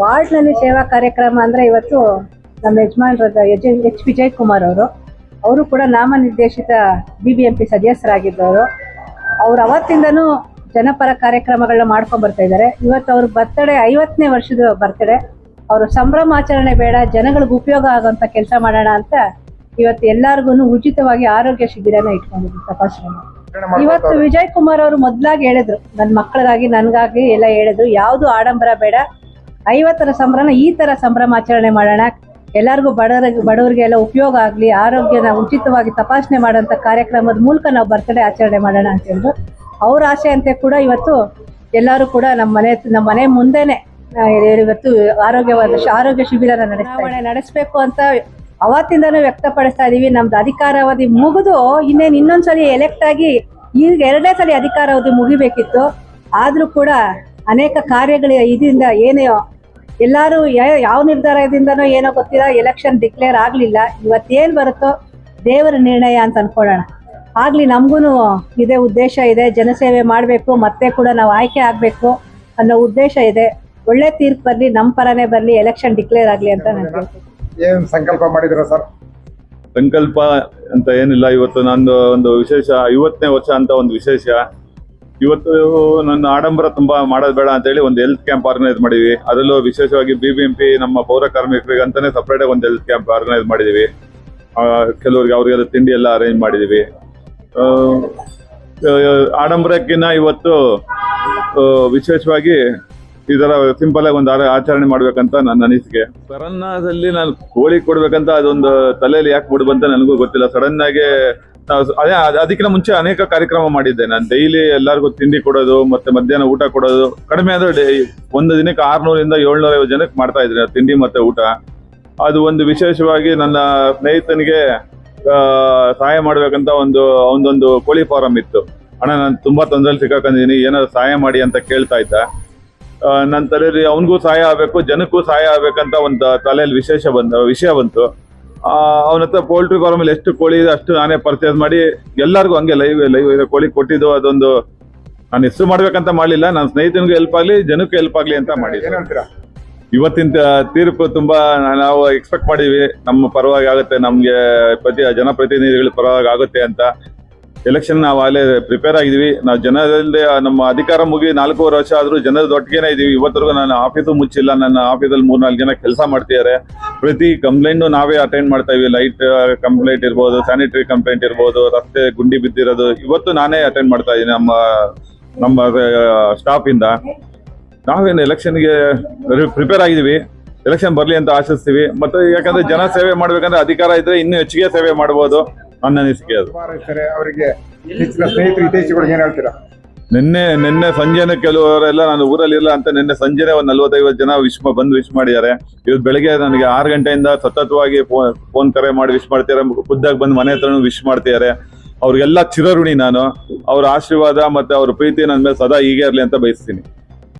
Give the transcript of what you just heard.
ವಾರ್ಡ್ನಲ್ಲಿ ಸೇವಾ ಕಾರ್ಯಕ್ರಮ ಅಂದ್ರೆ ಇವತ್ತು ನಮ್ಮ ಯಜಮಾನರಾದ ಎಚ್ ಎಚ್ ವಿಜಯ್ ಕುಮಾರ್ ಅವರು. ಅವರು ಕೂಡ ನಾಮನಿರ್ದೇಶಿತ ಬಿ ಬಿ ಎಂ ಪಿ ಸದಸ್ಯರಾಗಿದ್ದವರು. ಅವ್ರು ಅವತ್ತಿಂದನೂ ಜನಪರ ಕಾರ್ಯಕ್ರಮಗಳನ್ನ ಮಾಡ್ಕೊಂಡ್ ಬರ್ತಾ ಇದ್ದಾರೆ. ಇವತ್ತು ಅವ್ರ ಬರ್ತಡೇ ಐವತ್ತನೇ ವರ್ಷದ ಬರ್ತಡೇ. ಅವರು ಸಂಭ್ರಮಾಚರಣೆ ಬೇಡ, ಜನಗಳಿಗೆ ಉಪಯೋಗ ಆಗುವಂತ ಕೆಲಸ ಮಾಡೋಣ ಅಂತ ಇವತ್ತು ಎಲ್ಲಾರ್ಗು ಉಚಿತವಾಗಿ ಆರೋಗ್ಯ ಶಿಬಿರನ ಇಟ್ಕೊಂಡಿದ್ರು ತಪಾಸಣೆ ಇವತ್ತು ವಿಜಯ್ ಕುಮಾರ್ ಅವರು ಮೊದ್ಲಾಗಿ ಹೇಳಿದ್ರು ನನ್ನ ಮಕ್ಕಳಿಗಾಗಿ, ನನ್ಗಾಗಿ ಎಲ್ಲ ಹೇಳಿದ್ರು. ಯಾವುದು ಆಡಂಬರ ಬೇಡ ಐವತ್ತರ ಸಂಭ್ರಮ ಈ ತರ ಸಂಭ್ರಮಾಚರಣೆ ಮಾಡೋಣ. ಎಲ್ಲರಿಗೂ ಬಡವರ ಬಡವರಿಗೆ ಎಲ್ಲ ಉಪಯೋಗ ಆಗ್ಲಿ ಆರೋಗ್ಯನ ಉಚಿತವಾಗಿ ತಪಾಸಣೆ ಮಾಡೋಂಥ ಕಾರ್ಯಕ್ರಮದ ಮೂಲಕ ನಾವು ಬರ್ತಡೇ ಆಚರಣೆ ಮಾಡೋಣ ಅಂತ ಹೇಳಿದ್ರು ಅವ್ರ ಆಸೆ ಅಂತೆ ಕೂಡ ಇವತ್ತು ಎಲ್ಲರೂ ಕೂಡ ನಮ್ಮ ಮನೆ ನಮ್ಮ ಮನೆ ಮುಂದೆನೆ ಇವತ್ತು ಆರೋಗ್ಯವಾದ ಆರೋಗ್ಯ ಶಿಬಿರ ನಡೆಸ್ತಾ ನಡೆಸಬೇಕು ಅಂತ ಅವತ್ತಿಂದನೂ ವ್ಯಕ್ತಪಡಿಸ್ತಾ ಇದೀವಿ. ನಮ್ದು ಅಧಿಕಾರಾವಧಿ ಮುಗಿದು ಇನ್ನೇನು ಇನ್ನೊಂದ್ಸಲಿ ಎಲೆಕ್ಟ್ ಆಗಿ ಈಗ ಎರಡನೇ ಸಲ ಅಧಿಕಾರಾವಧಿ ಮುಗಿಬೇಕಿತ್ತು. ಆದ್ರೂ ಕೂಡ ಅನೇಕ ಕಾರ್ಯಗಳ ಇದರಿಂದ ಏನೇ ಎಲ್ಲಾರು ಯಾವ ನಿರ್ಧಾರದಿಂದನೋ ಏನೋ ಗೊತ್ತಿಲ್ಲ ಎಲೆಕ್ಷನ್ ಡಿಕ್ಲೇರ್ ಆಗಲಿಲ್ಲ. ಇವತ್ತೇನು ಬರುತ್ತೋ ದೇವರ ನಿರ್ಣಯ ಅಂತ ಅಂದ್ಕೊಳ್ಳೋಣ ಆಗಲಿ ನಮಗೂ ಇದೇ ಉದ್ದೇಶ ಇದೆ ಜನಸೇವೆ ಮಾಡಬೇಕು ಮತ್ತೆ ಕೂಡ ನಾವು ಆಯ್ಕೆ ಆಗಬೇಕು ಅನ್ನೋ ಉದ್ದೇಶ ಇದೆ. ಒಳ್ಳೆ ತೀರ್ಪು ಬರಲಿ ನಮ್ಮ ಪರನೇ ಬರ್ಲಿ ಎಲೆಕ್ಷನ್ ಡಿಕ್ಲೇರ್ ಆಗಲಿ ಅಂತ ನಾನು ಏನು ಏನ್ ಸಂಕಲ್ಪ ಮಾಡಿದ್ರ ಸರ್? ಸಂಕಲ್ಪ ಅಂತ ಏನಿಲ್ಲ. ಇವತ್ತು ನಂದು ಒಂದು ವಿಶೇಷ ಐವತ್ತನೇ ವರ್ಷ ಅಂತ ಒಂದು ವಿಶೇಷ. ಇವತ್ತು ನನ್ನ ಆಡಂಬರ ತುಂಬಾ ಮಾಡೋದು ಬೇಡ ಅಂತ ಹೇಳಿ ಒಂದು ಹೆಲ್ತ್ ಕ್ಯಾಂಪ್ ಆರ್ಗನೈಸ್ ಮಾಡಿದ್ವಿ. ಅದರಲ್ಲೂ ವಿಶೇಷವಾಗಿ ಬಿ ಬಿ ಎಂ ಪಿ ನಮ್ಮ ಪೌರ ಕಾರ್ಮಿಕರಿಗೆ ಅಂತಾನೆ ಸಪ್ರೇಟ್ ಒಂದು ಹೆಲ್ತ್ ಕ್ಯಾಂಪ್ ಆರ್ಗನೈಸ್ ಮಾಡಿದೀವಿ. ಕೆಲವರಿಗೆ ಅವರಿಗೆಲ್ಲ ತಿಂಡಿ ಎಲ್ಲ ಅರೇಂಜ್ ಮಾಡಿದೀವಿ. ಆಡಂಬರಕ್ಕಿಂತ ಇವತ್ತು ವಿಶೇಷವಾಗಿ ಈ ತರ ಸಿಂಪಲ್ ಆಗಿ ಒಂದು ಆಚರಣೆ ಮಾಡ್ಬೇಕಂತ ನನ್ನ ಅನಿಸಿಕೆ. ಕೊರೋನಾದಲ್ಲಿ ನಾನು ಕೋಳಿ ಕೊಡ್ಬೇಕಂತ ಅದೊಂದು ತಲೆಯಲ್ಲಿ ಯಾಕೆ ಬಿಡ್ಬಂತ ನನಗೂ ಗೊತ್ತಿಲ್ಲ. ಸಡನ್ ಆಗಿ ಅದೇ, ಅದ್- ಅದಕ್ಕಿಂತ ಮುಂಚೆ ಅನೇಕ ಕಾರ್ಯಕ್ರಮ ಮಾಡಿದ್ದೆ ನಾನು ಡೈಲಿ ಎಲ್ಲರಿಗೂ ತಿಂಡಿ ಕೊಡೋದು, ಮತ್ತೆ ಮಧ್ಯಾಹ್ನ ಊಟ ಕೊಡೋದು. ಕಡಿಮೆ ಆದ್ರೆ ಡೈ ಒಂದು ದಿನಕ್ಕೆ ಆರ್ನೂರಿಂದ ಏಳ್ನೂರ ಐವತ್ತು ಜನಕ್ಕೆ ಮಾಡ್ತಾ ಇದ್ರೆ ತಿಂಡಿ ಮತ್ತೆ ಊಟ. ಅದು ಒಂದು ವಿಶೇಷವಾಗಿ ನನ್ನ ಸ್ನೇಹಿತನಿಗೆ ಸಹಾಯ ಮಾಡ್ಬೇಕಂತ ಒಂದು, ಒಂದೊಂದು ಕೋಳಿ ಫಾರಂ ಇತ್ತು. ಅಣ್ಣ, ನಾನು ತುಂಬಾ ತೊಂದರೆಯಲ್ಲಿ ಸಿಕ್ಕಾಕೊಂಡಿದ್ದೀನಿ, ಏನಾದ್ರು ಸಹಾಯ ಮಾಡಿ ಅಂತ ಕೇಳ್ತಾ ಇದ್ದ. ನನ್ನ ತಲೆಯಲ್ಲಿ ಅವನಿಗೂ ಸಹಾಯ ಆಗಬೇಕು, ಜನಕ್ಕೂ ಸಹಾಯ ಆಗ್ಬೇಕಂತ ಒಂದು ತಲೆಯಲ್ಲಿ ವಿಶೇಷ ಬಂದ ವಿಷಯ ಬಂತು. ಅವನ ಹತ್ರ ಪೋಲ್ಟ್ರಿ ಫಾರ್ಮ್ ಅಲ್ಲಿ ಎಷ್ಟು ಕೋಳಿ ಇದೆ ಅಷ್ಟು ನಾನೇ ಪರ್ಚೇಸ್ ಮಾಡಿ ಎಲ್ಲರಿಗೂ ಹಂಗೆ ಲೈವ್ ಲೈವ್ ಇದೆ. ಕೋಳಿ ಕೊಟ್ಟಿದ್ದು ಅದೊಂದು ನಾನು ಹೆಸರು ಮಾಡ್ಬೇಕಂತ ಮಾಡಲಿಲ್ಲ. ನನ್ನ ಸ್ನೇಹಿತನಿಗೂ ಹೆಲ್ಪ್ ಆಗಲಿ ಜನಕ್ಕೂ ಹೆಲ್ಪ್ ಆಗಲಿ ಅಂತ ಮಾಡಿದ್ದೆ. ಇವತ್ತಿನ ತೀರ್ಪು ತುಂಬಾ ನಾವು ಎಕ್ಸ್ಪೆಕ್ಟ್ ಮಾಡಿದ್ವಿ. ನಮ್ಮ ಪರವಾಗಿ ಆಗುತ್ತೆ. ನಮ್ಗೆ ಪ್ರತಿ ಜನಪ್ರತಿನಿಧಿಗಳ ಪರವಾಗಿ ಆಗುತ್ತೆ ಅಂತ. ಎಲೆಕ್ಷನ್ ನಾವು ಅಲ್ಲೇ ಪ್ರಿಪೇರ್ ಆಗಿದ್ವಿ. ನಾವು ಜನರಲ್ಲಿ ನಮ್ಮ ಅಧಿಕಾರ ಮುಗಿ ನಾಲ್ಕೂವರೆ ವರ್ಷ ಆದರೂ ಜನರ ಒಟ್ಟಿಗೆನೇ ಇದೀವಿ. ಇವತ್ತರೆಗೂ ನಾನು ಆಫೀಸು ಮುಚ್ಚಿಲ್ಲ. ನನ್ನ ಆಫೀಸಲ್ಲಿ ಮೂರ್ನಾಲ್ಕು ಜನ ಕೆಲಸ ಮಾಡ್ತಿದ್ದಾರೆ. ಪ್ರತಿ ಕಂಪ್ಲೇಂಟ್ ನಾವೇ ಅಟೆಂಡ್ ಮಾಡ್ತಾ ಇದೀವಿ. ಲೈಟ್ ಕಂಪ್ಲೇಂಟ್ ಇರ್ಬೋದು ಸ್ಯಾನಿಟರಿ ಕಂಪ್ಲೇಂಟ್ ಇರ್ಬೋದು, ರಸ್ತೆ ಗುಂಡಿ ಬಿದ್ದಿರೋದು. ಇವತ್ತು ನಾನೇ ಅಟೆಂಡ್ ಮಾಡ್ತಾ ಇದ್ದೀನಿ ನಮ್ಮ ನಮ್ಮ ಸ್ಟಾಫ್ ಇಂದ. ನಾವೇನು ಎಲೆಕ್ಷನ್ಗೆ ಪ್ರಿಪೇರ್ ಆಗಿದ್ದೀವಿ. ಎಲೆಕ್ಷನ್ ಬರಲಿ ಅಂತ ಆಶಿಸ್ತೀವಿ. ಮತ್ತೆ ಯಾಕಂದ್ರೆ ಜನ ಸೇವೆ ಮಾಡ್ಬೇಕಂದ್ರೆ ಅಧಿಕಾರ ಇದ್ರೆ ಇನ್ನೂ ಹೆಚ್ಚಿಗೆ ಸೇವೆ ಮಾಡ್ಬೋದು. ನನ್ನ ಅನಿಸಿಕೆ ಅದು. ಅವರಿಗೆ ಸ್ನೇಹಿತರು, ಇತ್ತೀಚೆಗೆ ಏನ್ ಹೇಳ್ತೀರಾ? ನಿನ್ನೆ ನಿನ್ನೆ ಸಂಜೆನೆ ಕೆಲವರೆಲ್ಲ ನಾನು ಊರಲ್ಲಿ ಇಲ್ಲ ಅಂತ ನಿನ್ನೆ ಸಂಜೆನೆ ಒಂದು ನಲ್ವತ್ತೈವತ್ತು ಜನ ವಿಶ್ ಬಂದು ವಿಶ್ ಮಾಡಿದ್ದಾರೆ. ಇವತ್ತು ಬೆಳಗ್ಗೆ ನನಗೆ ಆರು ಗಂಟೆಯಿಂದ ಸತತವಾಗಿ ಫೋನ್ ಕರೆ ಮಾಡಿ ವಿಶ್ ಮಾಡ್ತಿದ್ದಾರೆ. ಖುದ್ದಾಗಿ ಬಂದು ಮನೆ ಹತ್ರನೂ ವಿಶ್ ಮಾಡ್ತಿದ್ದಾರೆ. ಅವ್ರಿಗೆಲ್ಲ ಚಿರಋಣಿ ನಾನು. ಅವ್ರ ಆಶೀರ್ವಾದ ಮತ್ತೆ ಅವ್ರ ಪ್ರೀತಿ ನನ್ನ ಮೇಲೆ ಸದಾ ಹೀಗೆ ಇರಲಿ ಅಂತ ಬಯಸ್ತೀನಿ.